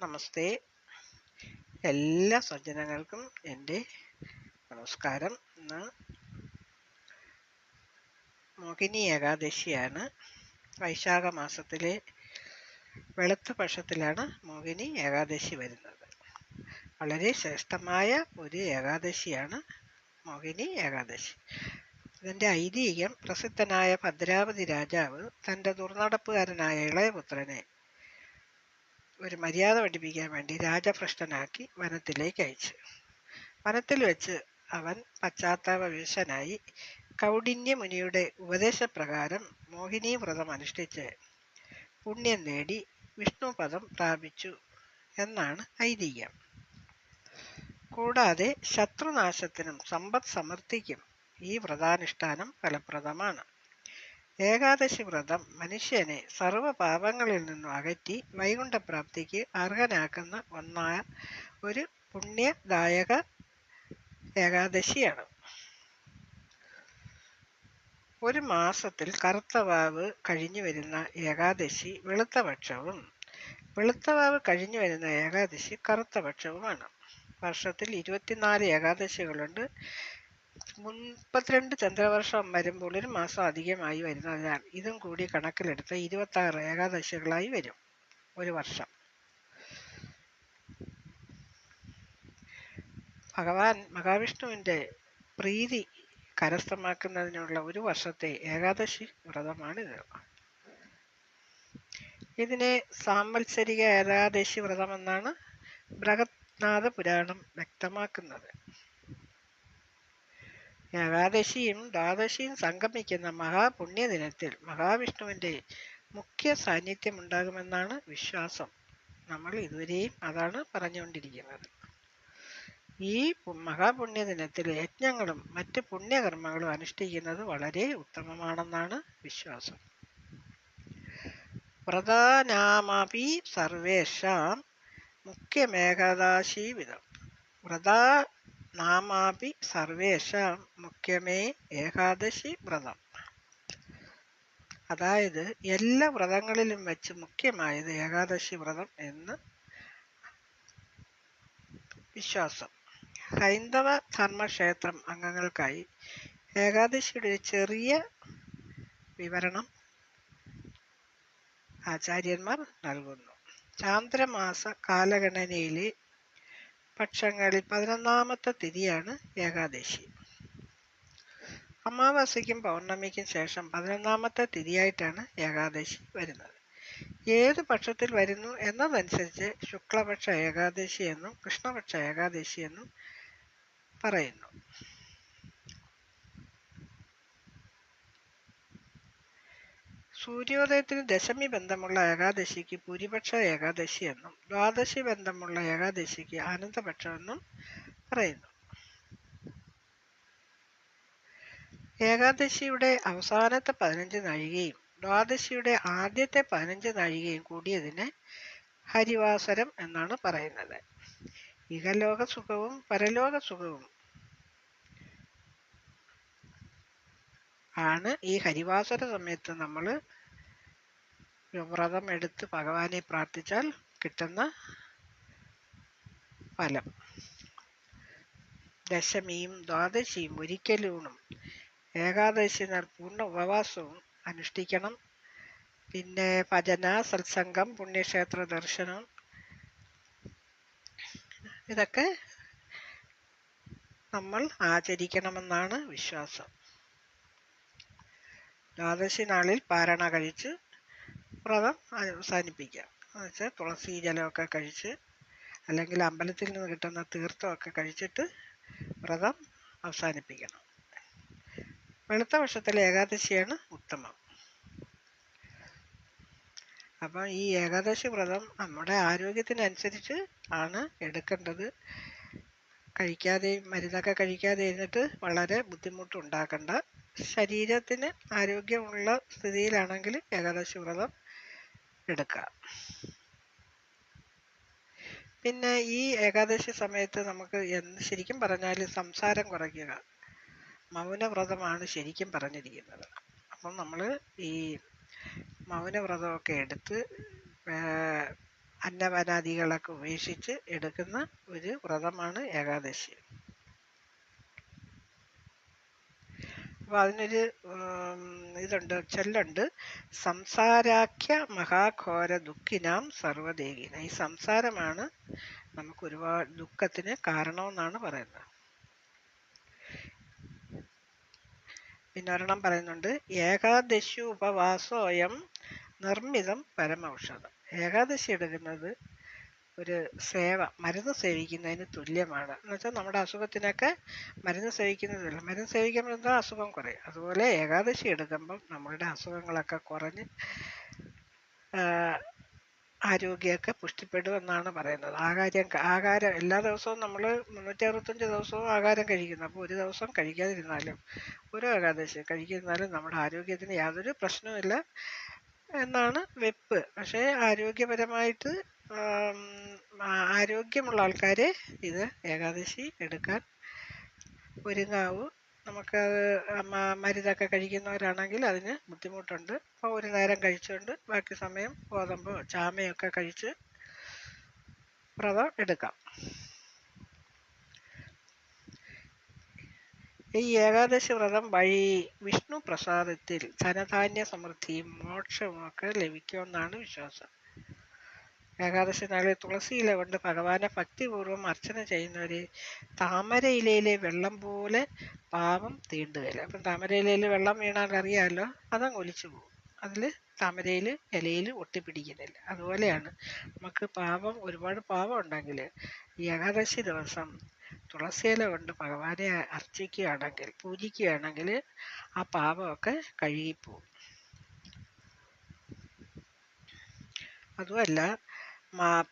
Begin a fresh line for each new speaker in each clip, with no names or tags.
നമസ്തേ. എല്ലാ സജ്ജനങ്ങൾക്കും എന്റെ നമസ്കാരം. ഇന്ന് മോഹിനി ഏകാദശിയാണ്. വൈശാഖ മാസത്തിലെ വെളുത്ത പക്ഷത്തിലാണ് മോഹിനി ഏകാദശി വരുന്നത്. വളരെ ശ്രേഷ്ഠമായ ഒരു ഏകാദശിയാണ് മോഹിനി ഏകാദശി. ഇതിന്റെ ഐതിഹ്യം പ്രസിദ്ധനായ ഭദ്രാവതി രാജാവ് തന്റെ ദുർനടപ്പുകാരനായ ഇളയപുത്രനെ ഒരു മര്യാദ പഠിപ്പിക്കാൻ വേണ്ടി രാജഭ്രഷ്ടനാക്കി വനത്തിലേക്ക് അയച്ചു. വനത്തിൽ വെച്ച് അവൻ പശ്ചാത്താപ വിശനായി കൗഡിന്യ മുനിയുടെ ഉപദേശപ്രകാരം മോഹിനി വ്രതം അനുഷ്ഠിച്ച് പുണ്യം നേടി വിഷ്ണുപദം പ്രാപിച്ചു എന്നാണ് ഐതിഹ്യം. കൂടാതെ ശത്രുനാശത്തിനും സമ്പദ് സമൃദ്ധിക്കും ഈ വ്രതാനുഷ്ഠാനം ഫലപ്രദമാണ്. ഏകാദശി വ്രതം മനുഷ്യനെ സർവ പാപങ്ങളിൽ നിന്നും അകറ്റി വൈകുണ്ഠപ്രാപ്തിക്ക് അർഹനാക്കുന്ന ഒന്നായ ഒരു പുണ്യദായക ഏകാദശിയാണ്. ഒരു മാസത്തിൽ കറുത്തവാവ് കഴിഞ്ഞു വരുന്ന ഏകാദശി വെളുത്തപക്ഷവും വെളുത്തവാവ് കഴിഞ്ഞു വരുന്ന ഏകാദശി കറുത്തപക്ഷവുമാണ്. വർഷത്തിൽ ഇരുപത്തിനാല് ഏകാദശികളുണ്ട്. മുപ്പത്തിരണ്ട് ചന്ദ്രവർഷം വരുമ്പോൾ ഒരു മാസം അധികമായി വരുന്നതിനാൽ ഇതും കൂടി കണക്കിലെടുത്ത് ഇരുപത്തി ആറ് ഏകാദശികളായി വരും ഒരു വർഷം. ഭഗവാൻ മഹാവിഷ്ണുവിന്റെ പ്രീതി കരസ്ഥമാക്കുന്നതിനുള്ള ഒരു വർഷത്തെ ഏകാദശി വ്രതമാണിത്. ഇതിനെ സാംവത്സരിക ഏകാദശി വ്രതമെന്നാണ് ബൃഹത്നാഥ പുരാണം വ്യക്തമാക്കുന്നത്. ഏകാദശിയും ദ്വാദശിയും സംഗമിക്കുന്ന മഹാപുണ്യദിനത്തിൽ മഹാവിഷ്ണുവിന്റെ മുഖ്യ സാന്നിധ്യം ഉണ്ടാകുമെന്നാണ് വിശ്വാസം. നമ്മൾ ഇതുവരെയും അതാണ് പറഞ്ഞുകൊണ്ടിരിക്കുന്നത്. ഈ മഹാപുണ്യ ദിനത്തിൽ യജ്ഞങ്ങളും മറ്റ് പുണ്യകർമ്മങ്ങളും അനുഷ്ഠിക്കുന്നത് വളരെ ഉത്തമമാണെന്നാണ് വിശ്വാസം. വ്രതാനാമപി സർവേഷാം മുഖ്യമേകാദശി വിധം വ്രതാ നാമാപി സർവേഷാം മുഖ്യമേ ഏകാദശി വ്രതം. അതായത് എല്ലാ വ്രതങ്ങളിലും വെച്ച് മുഖ്യമായത് ഏകാദശി വ്രതം എന്ന് വിശ്വാസം. ഹൈന്ദവ ധർമ്മക്ഷേത്രം അംഗങ്ങൾക്കായി ഏകാദശിയുടെ ഒരു ചെറിയ വിവരണം ആചാര്യന്മാർ നൽകുന്നു. ചാന്ദ്രമാസ കാലഗണനയിലെ പക്ഷങ്ങളിൽ പതിനൊന്നാമത്തെ തിരിയാണ് ഏകാദശി. അമാവാസിക്കും പൗർണമിക്കും ശേഷം പതിനൊന്നാമത്തെ തിഥിയായിട്ടാണ് ഏകാദശി വരുന്നത്. ഏത് പക്ഷത്തിൽ വരുന്നു എന്നതനുസരിച്ച് ശുക്ലപക്ഷ ഏകാദശി എന്നും കൃഷ്ണപക്ഷ ഏകാദശി എന്നും പറയുന്നു. സൂര്യോദയത്തിന് ദശമി ബന്ധമുള്ള ഏകാദശിക്ക് ഭൂരിപക്ഷ ഏകാദശി എന്നും ദ്വാദശി ബന്ധമുള്ള ഏകാദശിക്ക് ആനന്ദപക്ഷമെന്നും പറയുന്നു. ഏകാദശിയുടെ അവസാനത്തെ പതിനഞ്ച് നാഴികയും ദ്വാദശിയുടെ ആദ്യത്തെ പതിനഞ്ച് നാഴികയും കൂടിയതിനെ ഹരിവാസരം എന്നാണ് പറയുന്നത്. ഇഹലോക സുഖവും പരലോക സുഖവും ആണ് ഈ ഹരിവാസര സമയത്ത് നമ്മൾ വ്രതം എടുത്ത് ഭഗവാനെ പ്രാർത്ഥിച്ചാൽ കിട്ടുന്ന ഫലം. ദശമിയും ദ്വാദശിയും ഒരിക്കലൂണും ഏകാദശി പൂർണ ഉപവാസവും അനുഷ്ഠിക്കണം. പിന്നെ ഭജന സത്സംഗം പുണ്യക്ഷേത്ര ദർശനം ഇതൊക്കെ നമ്മൾ ആചരിക്കണമെന്നാണ് വിശ്വാസം. ദ്വാദശി നാളിൽ പാരണ കഴിച്ച് വ്രതം അവസാനിപ്പിക്കാം എന്നുവെച്ചാൽ തുളസി ജലമൊക്കെ കഴിച്ച് അല്ലെങ്കിൽ അമ്പലത്തിൽ നിന്ന് കിട്ടുന്ന തീർത്ഥമൊക്കെ കഴിച്ചിട്ട് വ്രതം അവസാനിപ്പിക്കണം. വെളുത്ത വർഷത്തിലെ ഏകാദശിയാണ് ഉത്തമം. അപ്പം ഈ ഏകാദശി വ്രതം നമ്മുടെ ആരോഗ്യത്തിനനുസരിച്ച് ആണ് എടുക്കേണ്ടത്. കഴിക്കാതെയും മരുന്നൊക്കെ കഴിക്കാതെ ഇരുന്നിട്ട് വളരെ ബുദ്ധിമുട്ടുണ്ടാക്കണ്ട. ശരീരത്തിന് ആരോഗ്യമുള്ള സ്ഥിതിയിലാണെങ്കിൽ ഏകാദശി വ്രതം എടുക്കാം പിന്നെ ഈ ഏകാദശി സമയത്ത് നമുക്ക് എന്ത് ശരിക്കും പറഞ്ഞാൽ സംസാരം കുറയ്ക്കുക. മൗനവ്രതമാണ് ശരിക്കും പറഞ്ഞിരിക്കുന്നത്. അപ്പം നമ്മൾ ഈ മൗനവ്രതമൊക്കെ എടുത്ത് അന്നവനാദികളൊക്കെ ഉപേക്ഷിച്ച് എടുക്കുന്ന ഒരു വ്രതമാണ് ഏകാദശി. അപ്പൊ അതിനൊരു ഇതുണ്ട് ചൊല്ലുണ്ട്. സംസാരാഖ്യ മഹാഘോര ദുഃഖിനാം സർവദേഹിന. ഈ സംസാരമാണ് നമുക്ക് ഒരുപാട് ദുഃഖത്തിന് കാരണമെന്നാണ് പറയുന്നത്. പിന്നെ ഒരെണ്ണം പറയുന്നുണ്ട്. ഏകാദശി ഉപവാസോയം നിർമ്മിതം പരമൌഷധം. ഏകാദശി എടുക്കുന്നത് ഒരു സേവ മരുന്ന് സേവിക്കുന്നതിന് തുല്യമാണ്. എന്ന് വെച്ചാൽ നമ്മുടെ അസുഖത്തിനൊക്കെ മരുന്ന് സേവിക്കുന്നതല്ല. മരുന്ന് സേവിക്കുമ്പോൾ എന്താ? അസുഖം കുറയും. അതുപോലെ ഏകാദശി എടുക്കുമ്പം നമ്മളുടെ അസുഖങ്ങളൊക്കെ കുറഞ്ഞ് ആരോഗ്യമൊക്കെ പുഷ്ടിപ്പെടും എന്നാണ് പറയുന്നത്. ആഹാരം ആഹാരം എല്ലാ ദിവസവും നമ്മൾ മുന്നൂറ്റി അറുപത്തഞ്ച് ദിവസവും ആഹാരം കഴിക്കുന്നു. അപ്പോൾ ഒരു ദിവസം കഴിക്കാതിരുന്നാലും ഒരു ഏകാദശി കഴിക്കുന്നാലും നമ്മുടെ ആരോഗ്യത്തിന് യാതൊരു പ്രശ്നവുമില്ല എന്നാണ് വെപ്പ്. പക്ഷേ ആരോഗ്യപരമായിട്ട് ആരോഗ്യമുള്ള ആൾക്കാർ ഇത് ഏകാദശി എടുക്കാൻ ഒരുങ്ങാവൂ. നമുക്ക് മരുന്നൊക്കെ കഴിക്കുന്നവരാണെങ്കിൽ അതിന് ബുദ്ധിമുട്ടുണ്ട്. അപ്പോൾ ഒരു നേരം കഴിച്ചുകൊണ്ട് ബാക്കി സമയം ഗോതമ്പോ ചാമയൊക്കെ കഴിച്ച് വ്രതം എടുക്കാം. ഈ ഏകാദശി വ്രതം വഴി വിഷ്ണു പ്രസാദത്തിൽ ധനധാന്യ സമൃദ്ധിയും മോക്ഷവും ഒക്കെ ലഭിക്കുമെന്നാണ് വിശ്വാസം. ഏകാദശി നാളിൽ തുളസി ഇല കൊണ്ട് ഭഗവാനെ ഭക്തിപൂർവം അർച്ചന ചെയ്യുന്നവര് താമര ഇലയിലെ വെള്ളം പോലെ പാപം തീണ്ടുകയില്ല അപ്പം താമര ഇലയിൽ വെള്ളം വീണാൽ അറിയാമല്ലോ അതങ്ങ് ഒലിച്ചു പോകും. അതിൽ താമരയിൽ ഇലയിൽ ഒട്ടിപ്പിടിക്കുന്നില്ല. അതുപോലെയാണ് നമുക്ക് പാപം ഒരുപാട് പാപം ഉണ്ടെങ്കിൽ ഈ ഏകാദശി ദിവസം തുളസി ഇല കൊണ്ട് ഭഗവാനെ അർച്ചിക്കുകയാണെങ്കിൽ പൂജിക്കുകയാണെങ്കിൽ ആ പാപമൊക്കെ കഴുകിപ്പോവും അതുമല്ല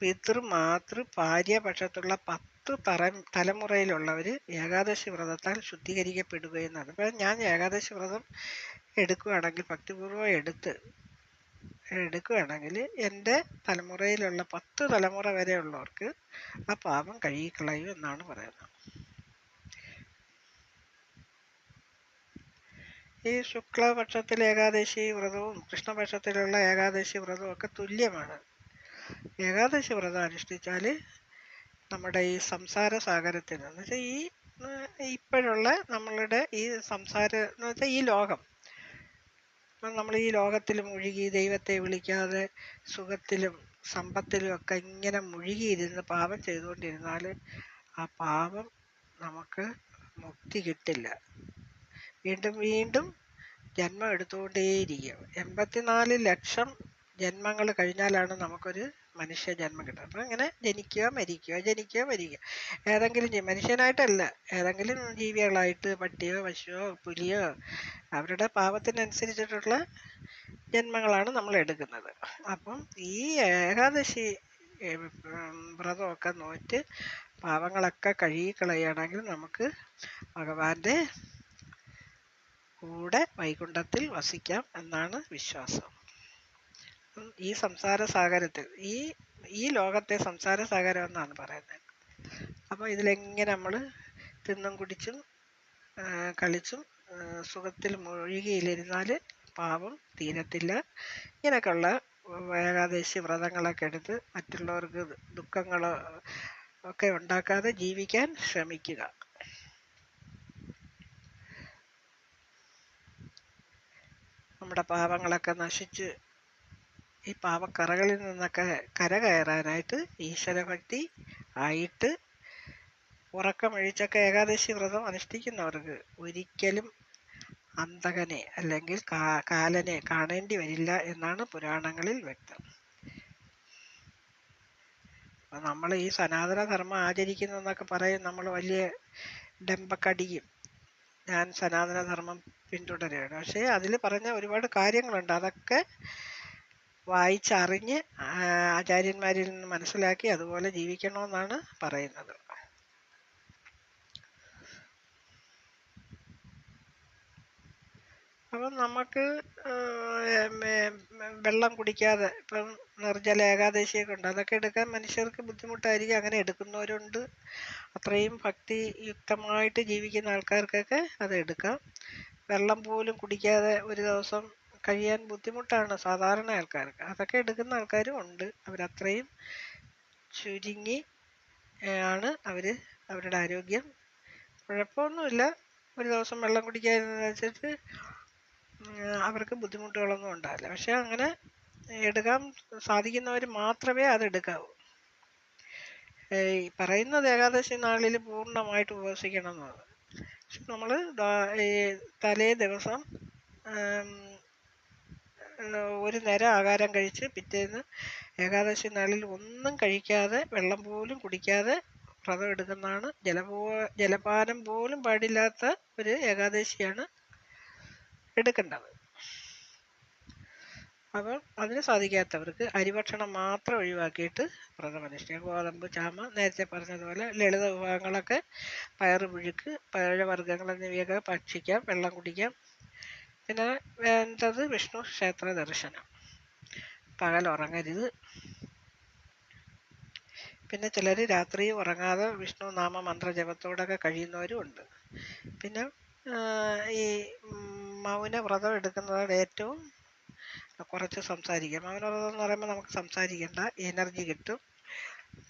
പിതൃ മാതൃ ഭാര്യ പക്ഷത്തുള്ള പത്ത് തറ തലമുറയിലുള്ളവർ ഏകാദശി വ്രതത്താൽ ശുദ്ധീകരിക്കപ്പെടുകയെന്നാണ് ഇപ്പം ഞാൻ ഏകാദശി വ്രതം എടുക്കുകയാണെങ്കിൽ ഭക്തിപൂർവം എടുത്ത് എടുക്കുകയാണെങ്കിൽ എന്റെ തലമുറയിലുള്ള പത്ത് തലമുറ വരെ ഉള്ളവർക്ക് ആ പാപം കഴുകിക്കളയും എന്നാണ് പറയുന്നത്. ഈ ശുക്ലപക്ഷത്തിലെ ഏകാദശി വ്രതവും കൃഷ്ണപക്ഷത്തിലുള്ള ഏകാദശി വ്രതവും ഒക്കെ തുല്യമാണ്. ഏകാദശി വ്രതം അനുഷ്ഠിച്ചാൽ നമ്മുടെ ഈ സംസാര സാഗരത്തിൽ എന്ന് വെച്ചാൽ ഈ ഇപ്പോഴുള്ള നമ്മളുടെ ഈ സംസാര എന്ന് വെച്ചാൽ ഈ ലോകം. നമ്മൾ ഈ ലോകത്തിൽ മുഴുകി ദൈവത്തെ വിളിക്കാതെ സുഖത്തിലും സമ്പത്തിലും ഒക്കെ ഇങ്ങനെ മുഴുകിയിരുന്ന് പാപം ചെയ്തുകൊണ്ടിരുന്നാൽ ആ പാപം നമുക്ക് മുക്തി കിട്ടില്ല. വീണ്ടും വീണ്ടും ജന്മം എടുത്തുകൊണ്ടേയിരിക്കും. എൺപത്തിനാല് ലക്ഷം ജന്മങ്ങൾ കഴിഞ്ഞാലാണ് നമുക്കൊരു മനുഷ്യ ജന്മം കിട്ടുന്നത് അപ്പം ഇങ്ങനെ ജനിക്കുക മരിക്കുക ജനിക്കുക മരിക്കുക. ഏതെങ്കിലും മനുഷ്യനായിട്ടല്ല. ഏതെങ്കിലും ജീവികളായിട്ട് പട്ടിയോ പശുവോ പുലിയോ അവരുടെ പാപത്തിനനുസരിച്ചിട്ടുള്ള ജന്മങ്ങളാണ് നമ്മൾ എടുക്കുന്നത്. അപ്പം ഈ ഏകാദശി വ്രതമൊക്കെ നോറ്റ് പാവങ്ങളൊക്കെ കഴുകിക്കളയുകയാണെങ്കിൽ നമുക്ക് ഭഗവാന്റെ കൂടെ വൈകുണ്ഠത്തിൽ വസിക്കാം എന്നാണ് വിശ്വാസം. ഈ സംസാര സാഗരത്തിൽ ഈ ഈ ലോകത്തെ സംസാര സാഗരം എന്നാണ് പറയുന്നത്. അപ്പോൾ ഇതിലെങ്ങനെ നമ്മൾ തിന്നും കുടിച്ചും കളിച്ചും സുഖത്തിൽ മുഴുകിയിലിരുന്നാൽ പാപം തീരത്തില്ല. ഇങ്ങനെയൊക്കെയുള്ള ഏകാദശി വ്രതങ്ങളൊക്കെ എടുത്ത് മറ്റുള്ളവർക്ക് ദുഃഖങ്ങൾ ഒക്കെ ഉണ്ടാക്കാതെ ജീവിക്കാൻ ശ്രമിക്കുക. നമ്മുടെ പാപങ്ങളൊക്കെ നശിച്ച് ഈ പാപക്കറകളിൽ നിന്നൊക്കെ കരകയറാനായിട്ട് ഈശ്വരഭക്തി ആയിട്ട് ഉറക്കമൊഴിച്ചൊക്കെ ഏകാദശി വ്രതം അനുഷ്ഠിക്കുന്നവർക്ക് ഒരിക്കലും അന്തകനെ അല്ലെങ്കിൽ കാലനെ കാണേണ്ടി വരില്ല എന്നാണ് പുരാണങ്ങളിൽ വ്യക്തം. നമ്മൾ ഈ സനാതനധർമ്മം ആചരിക്കുന്നു എന്നൊക്കെ പറയും നമ്മൾ വലിയ ഡെമ്പക്കടിയും ഞാൻ സനാതന ധർമ്മം പിന്തുടരുകയാണ്. പക്ഷേ അതിൽ പറഞ്ഞ ഒരുപാട് കാര്യങ്ങളുണ്ട്. അതൊക്കെ വായിച്ചറിഞ്ഞ് ആചാര്യന്മാരിൽ നിന്ന് മനസ്സിലാക്കി അതുപോലെ ജീവിക്കണമെന്നാണ് പറയുന്നത്. അപ്പം നമുക്ക് വെള്ളം കുടിക്കാതെ ഇപ്പം നിർജല ഏകാദശിയൊക്കെ ഉണ്ട് അതൊക്കെ എടുക്കാൻ മനുഷ്യർക്ക് ബുദ്ധിമുട്ടായിരിക്കും. അങ്ങനെ എടുക്കുന്നവരുണ്ട്. അത്രയും ഭക്തി യുക്തമായിട്ട് ജീവിക്കുന്ന ആൾക്കാർക്കൊക്കെ അത് എടുക്കാം. വെള്ളം പോലും കുടിക്കാതെ ഒരു ദിവസം കഴിയാൻ ബുദ്ധിമുട്ടാണ് സാധാരണ ആൾക്കാർക്ക്. അതൊക്കെ എടുക്കുന്ന ആൾക്കാരും ഉണ്ട്. അവരത്രയും ചുരുങ്ങി ആണ് അവർ അവരുടെ ആരോഗ്യം. കുഴപ്പമൊന്നുമില്ല. ഒരു ദിവസം വെള്ളം കുടിക്കാതിരുന്നത് വെച്ചിട്ട് അവർക്ക് ബുദ്ധിമുട്ടുകളൊന്നും ഉണ്ടാവില്ല. പക്ഷെ അങ്ങനെ എടുക്കാൻ സാധിക്കുന്നവർ മാത്രമേ അത് എടുക്കാവൂ. ഈ പറയുന്നത് ഏകാദശി നാളിൽ പൂർണമായിട്ട് ഉപവസിക്കണം എന്നാണ് പക്ഷെ നമ്മൾ തലേ ദിവസം ഒരു നേരം ആഹാരം കഴിച്ച് പിറ്റേന്ന് ഏകാദശി നാളിൽ ഒന്നും കഴിക്കാതെ വെള്ളം പോലും കുടിക്കാതെ വ്രതം എടുക്കുന്നതാണ്. ജലപോ ജലപാനം പോലും പാടില്ലാത്ത ഒരു ഏകാദശിയാണ് എടുക്കേണ്ടത്. അപ്പം അതിന് സാധിക്കാത്തവർക്ക് അരിഭക്ഷണം മാത്രം ഒഴിവാക്കിയിട്ട് വ്രതം അനുഷ്ഠിക്കാം ഗോതമ്പ് ചാമ നേരത്തെ പറഞ്ഞതുപോലെ ലളിത വിഭവങ്ങളൊക്കെ പയറ് പുഴുക്ക് പഴവർഗങ്ങൾ എന്നിവയൊക്കെ ഭക്ഷിക്കാം വെള്ളം കുടിക്കാം. പിന്നെ വേണ്ടത് വിഷ്ണു ക്ഷേത്ര ദർശനം. പകൽ ഉറങ്ങരുത്. പിന്നെ ചിലർ രാത്രി ഉറങ്ങാതെ വിഷ്ണു നാമ മന്ത്രജപത്തോടൊക്കെ കഴിയുന്നവരും ഉണ്ട്. പിന്നെ ഈ മൗനവ്രതം മൗന വ്രതം എടുക്കുന്നതാണ് ഏറ്റവും കുറച്ച് സംസാരിക്കാം മൗനവ്രതം എന്ന് പറയുമ്പോൾ നമുക്ക് സംസാരിക്കേണ്ട എനർജി കിട്ടും.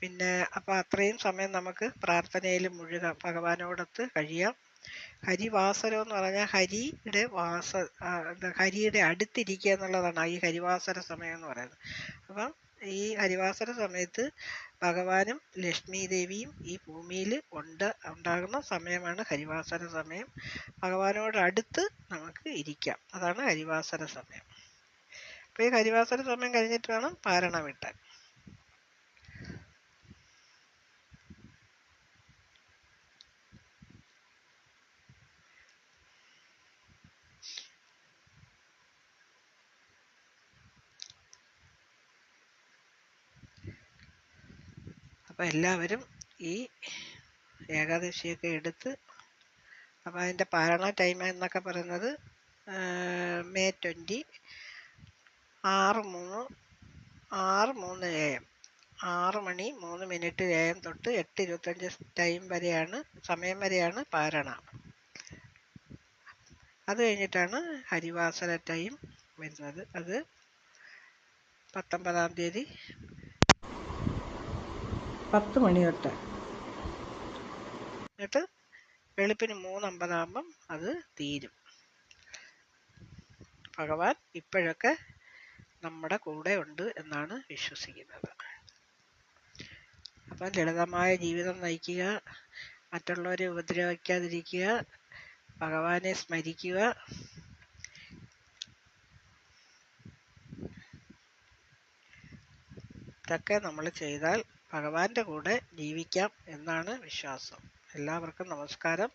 പിന്നെ അപ്പോൾ അത്രയും സമയം നമുക്ക് പ്രാർത്ഥനയിൽ മുഴുകാം. ഭഗവാനോടൊത്ത് കഴിയാം. ഹരിവാസരം എന്ന് പറഞ്ഞാൽ ഹരിയുടെ വാസ എന്താ ഹരിയുടെ അടുത്തിരിക്കുക എന്നുള്ളതാണ് ഈ ഹരിവാസര സമയം എന്ന് പറയുന്നത്. അപ്പം ഈ ഹരിവാസര സമയത്ത് ഭഗവാനും ലക്ഷ്മി ദേവിയും ഈ ഭൂമിയിൽ ഉണ്ട് ഉണ്ടാകുന്ന സമയമാണ് ഹരിവാസര സമയം. ഭഗവാനോടടുത്ത് നമുക്ക് ഇരിക്കാം. അതാണ് ഹരിവാസര സമയം. അപ്പോൾ ഈ ഹരിവാസര സമയം കഴിഞ്ഞിട്ട് വേണം പാരണ വിട്ടാൻ. അപ്പോൾ എല്ലാവരും ഈ ഏകാദശിയൊക്കെ എടുത്ത് അപ്പോൾ അതിന്റെ പാരണ ടൈം എന്നൊക്കെ പറയുന്നത് മെയ് ട്വന്റി ആറ് മൂന്ന് ആറ് മൂന്ന് എ എം. ആറ് മണി മൂന്ന് മിനിറ്റ് എ എം തൊട്ട് എട്ട് ഇരുപത്തഞ്ച് ടൈം വരെയാണ് സമയം വരെയാണ് പാരണ അത് കഴിഞ്ഞിട്ടാണ് ഹരിവാസന ടൈം വരുന്നത്. അത് പത്തൊമ്പതാം തീയതി പത്ത് മണി തൊട്ട്. എന്നിട്ട് വെളുപ്പിന് മൂന്നമ്പതാകുമ്പം അത് തീരും. ഭഗവാൻ ഇപ്പോഴൊക്കെ നമ്മുടെ കൂടെ ഉണ്ട് എന്നാണ് വിശ്വസിക്കുന്നത്. അപ്പം ലളിതമായ ജീവിതം നയിക്കുക മറ്റുള്ളവരെ ഉപദ്രവിക്കാതിരിക്കുക ഭഗവാനെ സ്മരിക്കുക. ഇതൊക്കെ നമ്മൾ ചെയ്താൽ ഭഗവാന്റെ കൂടെ ജീവിക്കാം എന്നാണ് വിശ്വാസം. എല്ലാവർക്കും നമസ്കാരം.